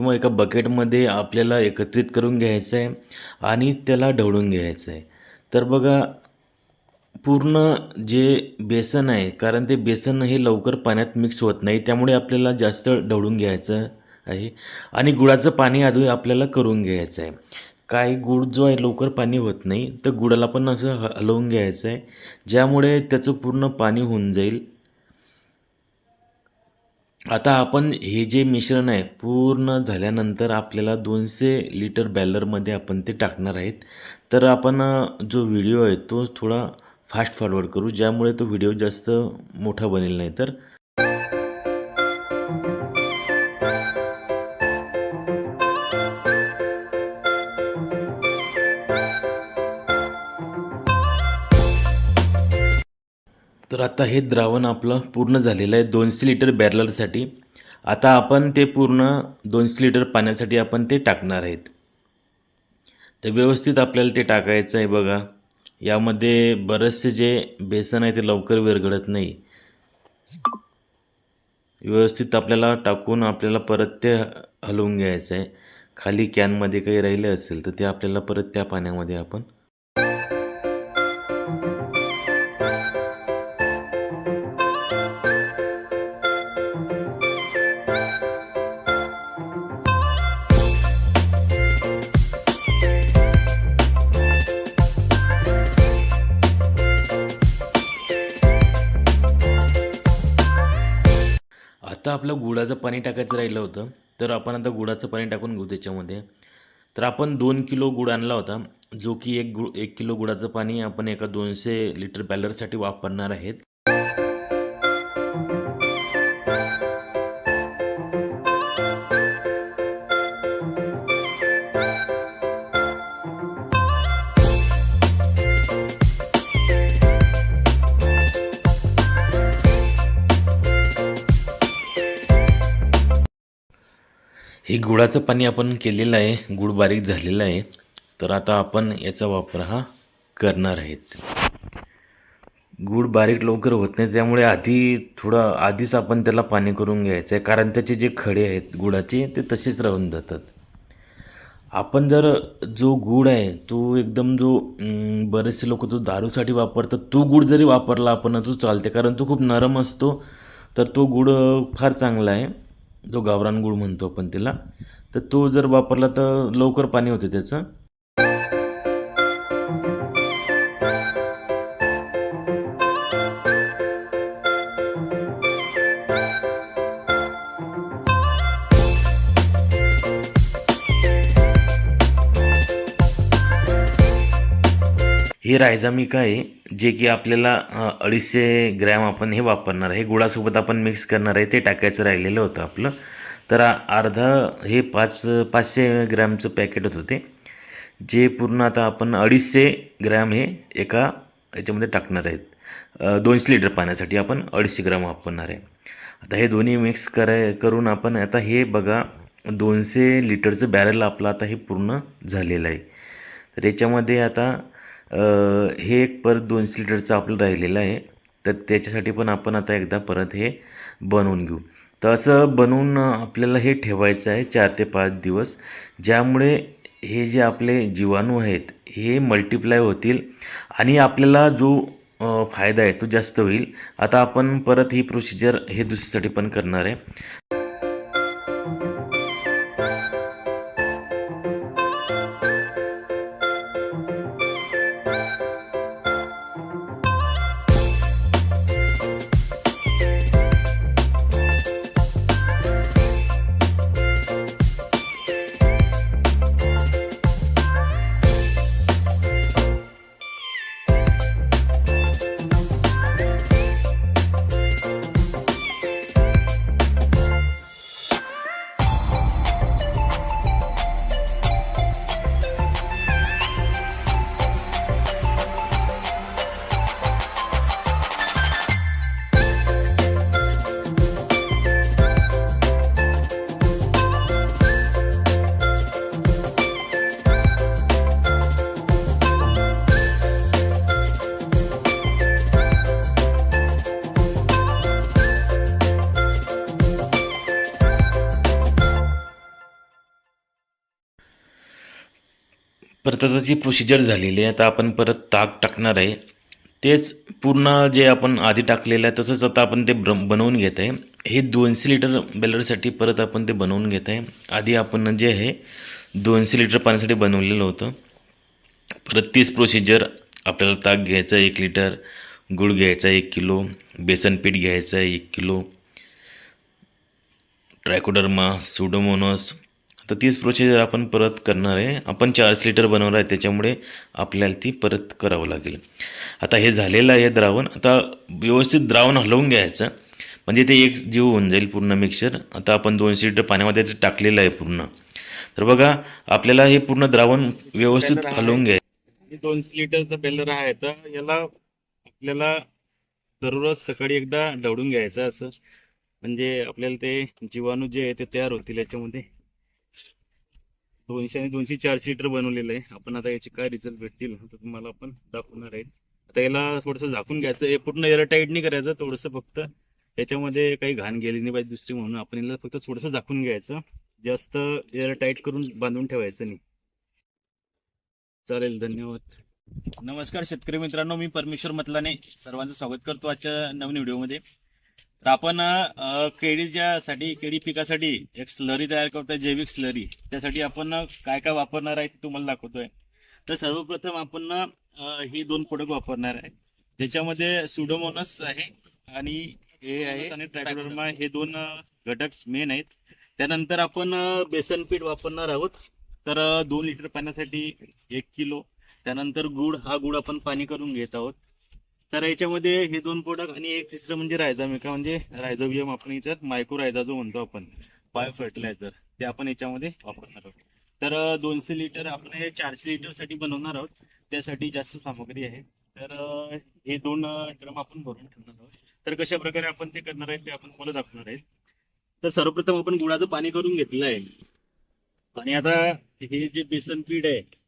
किंवा एका बकेटमध्ये आपल्याला एकत्रित करून घ्यायचं आहे आणि त्याला ढवळून घ्यायचं आहे तर बघा पूर्ण जे बेसन आहे कारण ते बेसन हे लवकर पाण्यात मिक्स होत नाही त्यामुळे आपल्याला जास्त ढवळून घ्यायचं आहे आणि गुळाचं पाणी आधी आपल्याला करून घ्यायचं आहे काही गुळ जो आहे लवकर पाणी होत नाही तर गुळाला पण असं ह हलवून घ्यायचं आहे ज्यामुळे त्याचं पूर्ण पाणी होऊन जाईल. आता आपण हे जे मिश्रण आहे पूर्ण झाल्यानंतर आपल्याला दोनशे लिटर बॅलरमध्ये आपण ते टाकणार आहेत. तर आपण जो व्हिडिओ आहे तो थोडा फास्ट फॉरवर्ड करू ज्यामुळे तो व्हिडिओ जास्त मोठा बनेल नाही तर तर आता हे द्रावण आपलं पूर्ण झालेलं आहे. दोनशे लिटर बॅरलरसाठी. आता आपण ते पूर्ण दोनशे लिटर पाण्यासाठी आपण ते टाकणार आहेत. तर व्यवस्थित आपल्याला ते टाकायचं आहे बघा. यामध्ये बरेचसे जे बेसन आहे ते लवकर विरघळत नाही. व्यवस्थित आपल्याला टाकून आपल्याला परत ते हलवून घ्यायचं आहे. खाली कॅनमध्ये काही राहिले असेल तर ते आपल्याला परत त्या पाण्यामध्ये आपण आता आपलं गुळाचं पाणी टाकायचं राहिलं होतं तर आपण आता गुळाचं पाणी टाकून घेऊ त्याच्यामध्ये. तर आपण दोन किलो गुळ आणला होता जो की एक गुळ एक किलो गुळाचं पाणी आपण एका दोनशे लिटर बॅलरसाठी वापरणार आहेत. हे गुळाचं पाणी आपण केलेलं आहे गुळ बारीक झालेलं आहे. तर आता आपण याचा वापर हा करणार आहेत. गुळ बारीक लवकर होत नाही त्यामुळे आधी थोडं आधीच आपण त्याला पाणी करून घ्यायचं आहे. कारण त्याचे जे खडे आहेत गुळाचे ते तसेच राहून जातात. आपण जर जो गूळ आहे तो एकदम जो बरेचसे लोक जो दारूसाठी वापरतात. तो गूळ जरी वापरला आपण तो चालते. कारण तो खूप नरम असतो. तर तो गूळ फार चांगला आहे. जो गावरान गूळ म्हणतो आपण त्याला तर तो जर वापरला तर लवकर पाणी होते त्याचं. हे रायझामिका आहे. जे की आपल्याला अडीचशे ग्रॅम आपण हे वापरणार आहे. गुळासोबत आपण मिक्स करणार आहे. ते टाकायचं राहिलेलं होतं आपलं. तर अर्धा हे पाच पाचशे ग्रॅमचं पॅकेट होतं ते. जे पूर्ण आता आपण अडीचशे ग्रॅम हे एका याच्यामध्ये टाकणार आहेत. दोनशे लिटर पाण्यासाठी आपण अडीचशे ग्रॅम वापरणार आहे. आता हे दोन्ही मिक्स कराय करून आपण आता हे बघा दोनशे लिटरचं बॅरल आपलं आता हे पूर्ण झालेलं आहे. तर याच्यामध्ये आता हे एक परत दोनशे लिटरचं आपलं राहिलेलं आहे. तर त्याच्यासाठी पण आपण आता एकदा परत हे बनवून घेऊ. तर असं बनवून आपल्याला हे ठेवायचं आहे चार ते पाच दिवस. ज्यामुळे हे जे आपले जीवाणू आहेत हे मल्टिप्लाय होतील आणि आपल्याला जो फायदा आहे तो जास्त होईल. आता आपण परत ही प्रोसिजर हे दुसरीसाठी पण करणार आहे. परत आता जी प्रोसिजर झालेली आहे. आता आपण परत ताक टाकणार आहे. तेच पूर्ण जे आपण आधी टाकलेलं आहे तसंच आता आपण ते ब्र बनवून घेत आहे. हे दोनशे लिटर बेलरसाठी परत आपण ते बनवून घेत आहे. आधी आपण जे आहे दोनशे लिटर पाण्यासाठी बनवलेलं होतं. परत तीच प्रोसिजर आपल्याला ताक घ्यायचं एक लिटर गुळ घ्यायचा एक किलो बेसन पीठ घ्यायचं आहे एक किलो ट्रायकोडर्मा सुडोमोनॉस तर तीच प्रोसिजर आपण परत करणार आहे. आपण चारशे लिटर बनवणार आहे त्याच्यामुळे आपल्याला ती परत करावं लागेल. आता हे झालेलं आहे द्रावण. आता व्यवस्थित द्रावण हलवून घ्यायचं. म्हणजे ते एक जीव होऊन जाईल पूर्ण मिक्सर आता आपण दोनशे लिटर पाण्यामध्ये ते टाकलेलं आहे पूर्ण. तर बघा आपल्याला हे पूर्ण द्रावण व्यवस्थित हलवून घ्यायचं. दोनशे लिटरचं बेलर आहे. तर याला आपल्याला दररोज सकाळी एकदा ढवळून घ्यायचं असं. म्हणजे आपल्याला ते जीवाणू जे आहे ते तयार होतील याच्यामध्ये. दोनशे आणि दोनशे चारशे लिटर बनवलेलं आहे. आपण आता याचे काय रिझल्ट भेटतील तर तुम्हाला आपण दाखवणार आहे. आता याला थोडंसं झाकून घ्यायचं हे पूर्ण एअरटाईट नाही करायचं थोडंसं फक्त याच्यामध्ये काही घाण गेली नाही पाहिजे दुसरी म्हणून. आपण याला फक्त थोडंसं झाकून घ्यायचं. जास्त एअरटाईट करून बांधून ठेवायचं नाही. चालेल धन्यवाद. नमस्कार शेतकरी मित्रांनो मी परमेश्वर मतलाने सर्वांचं स्वागत करतो आजच्या नवीन व्हिडिओमध्ये तर आपण केळीच्यासाठी केळी पिकासाठी एक स्लरी तयार करतोय जैविक स्लरी. त्यासाठी आपण काय काय वापरणार आहे ते तुम्हाला दाखवतोय. तर सर्वप्रथम आपण ही दोन प्रोडक्ट वापरणार आहे. ज्याच्यामध्ये सुडोमोनस आहे आणि हे आहे आणि ट्रॅक्टरमा हे दोन घटक मेन आहेत. त्यानंतर आपण बेसन पीठ वापरणार आहोत. तर दोन लिटर पाण्यासाठी एक किलो. त्यानंतर गुळ हा गुळ आपण पाणी करून घेत आहोत. तर याच्यामध्ये हे दोन प्रोडक्ट आणि एक तिसरं म्हणजे रायझामिका म्हणजे रायझोबियम आपण याच्यात मायक्रो रायझा जो म्हणतो आपण बायो फर्टिलायझर ते आपण याच्यामध्ये वापरणार आहोत. तर दोनशे लिटर आपण हे चारशे लिटरसाठी बनवणार आहोत. त्यासाठी जास्त सामग्री आहे. तर हे दोन ड्रम आपण भरून ठेवणार आहोत. तर कशा प्रकारे आपण ते करणार आहे ते आपण तुम्हाला दाखवणार आहे. तर सर्वप्रथम आपण गुळाचं पाणी करून घेतलं आहे. आणि आता हे जे बेसन पीठ आहे